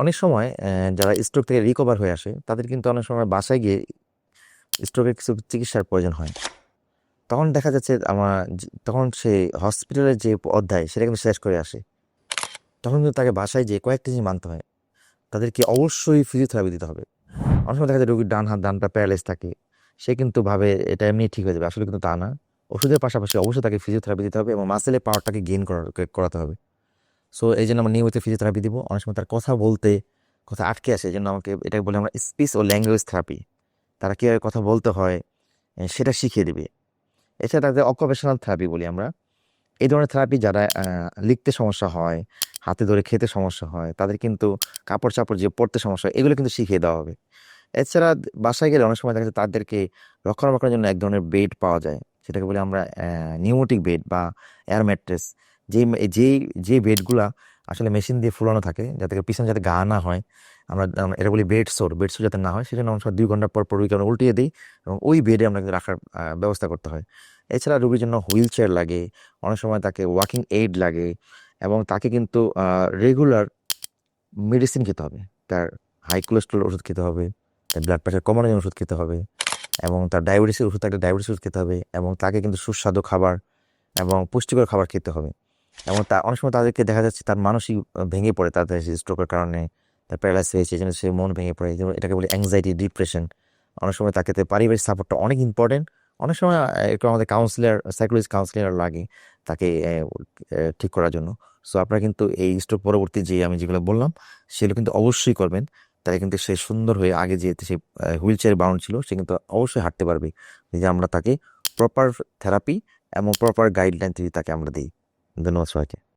অনেক সময় যারা স্ট্রোক থেকে রিকভার হয়ে আসে, তাদের কিন্তু অনেক সময় বাসায় গিয়ে স্ট্রোকের কিছু চিকিৎসার প্রয়োজন হয় তখন দেখা যাচ্ছে আমার তখন সে হসপিটালের যে অধ্যায়, সেটা কিন্তু শেষ করে আসে। তখন কিন্তু তাকে বাসায় যেয়ে কয়েকটি জিনিস মানতে হয়। তাদেরকে অবশ্যই ফিজিওথেরাপি দিতে হবে। অনেক সময় দেখা যায় রোগীর ডান হাত ডানটা প্যারালাইজ থাকে। সে কিন্তু ভাবে এটা এমনি ঠিক হয়ে যাবে। আসলে কিন্তু তা না। ওষুধের পাশাপাশি অবশ্যই তাকে ফিজিওথেরাপি দিতে হবে এবং মাসেলের পাওয়ারটাকে গেইন করাতে হবে। সো এই জন্য আমরা নিয়মিত ফিজিওথেরাপি দিব। অনেক সময় তার কথা বলতে, কথা আটকে আসে, এই জন্য আমাকে এটাকে বলে আমরা স্পিচ ও ল্যাঙ্গুয়েজ থেরাপি তারা কীভাবে কথা বলতে হয় সেটা শিখিয়ে দিবে। এছাড়া তাদের অকুপেশনাল থেরাপি বলি আমরা। এই ধরনের থেরাপি যারা লিখতে সমস্যা হয়, হাতে ধরে খেতে সমস্যা হয়, তাদের কিন্তু কাপড় চাপড় যে পড়তে সমস্যা হয়, এগুলো কিন্তু শিখিয়ে দেওয়া হবে। এছাড়া বাসায় গেলে অনেক সময় দেখা যায় তাদেরকে রক্ষণাবেক্ষণের জন্য এক ধরনের বেড পাওয়া যায়। সেটাকে বলি আমরা নিউমোটিক বেড বা এয়ার ম্যাট্রেস যেই যেই যে বেডগুলা আসলে মেশিন দিয়ে ফুলানো থাকে যাতে পিছনে যাতে গা না হয়, আমরা আমরা এটা বলি বেড সোর বেড সোর যাতে না হয় অনেক সময় দুই ঘণ্টা পর পর রুগীকে আমরা উল্টিয়ে দিই এবং ওই বেডে আমরা রাখার ব্যবস্থা করতে হয়। এছাড়া রুগীর জন্য হুইল চেয়ার লাগে, অনেক সময় তাকে ওয়াকিং এইড লাগে এবং তাকে কিন্তু রেগুলার মেডিসিন খেতে হবে। তার হাই কোলেস্ট্রল ওষুধ খেতে হবে, তার ব্লাড প্রেশার কমানোর জন্য ওষুধ খেতে হবে এবং তার ডায়াবেটিসের ওষুধ থাকলে ডায়াবেটিস ওষুধ খেতে হবে এবং তাকে কিন্তু সুস্বাদু খাবার এবং পুষ্টিকর খাবার খেতে হবে। এবং তা, অনেক সময় তাদেরকে দেখা যাচ্ছে তার মানসিক ভেঙে পড়ে তাদের স্ট্রোকের কারণে, তার প্যারালাইসিস হয়েছে জন্য সে মন ভেঙে পড়ে। এটাকে বলি অ্যাংজাইটি ডিপ্রেশন অনেক সময় তাকে পারিবারিক সাপোর্টটা অনেক ইম্পর্টেন্ট অনেক সময় একটু আমাদের কাউন্সিলর সাইকোলজিস্ট কাউন্সিলর লাগে তাকে ঠিক করার জন্য। সো আপনারা কিন্তু এই স্ট্রোক পরবর্তী যে আমি যেগুলো বললাম, সেগুলো কিন্তু অবশ্যই করবেন। তাহলে কিন্তু সে সুন্দর হয়ে আগে যে সে হুইল চেয়ার বাউন্ড ছিল, সে কিন্তু অবশ্যই হাঁটতে পারবে। যে আমরা তাকে প্রপার থেরাপি এবং প্রপার গাইডলাইন থেকে তাকে আমরা দিই। Genossweite.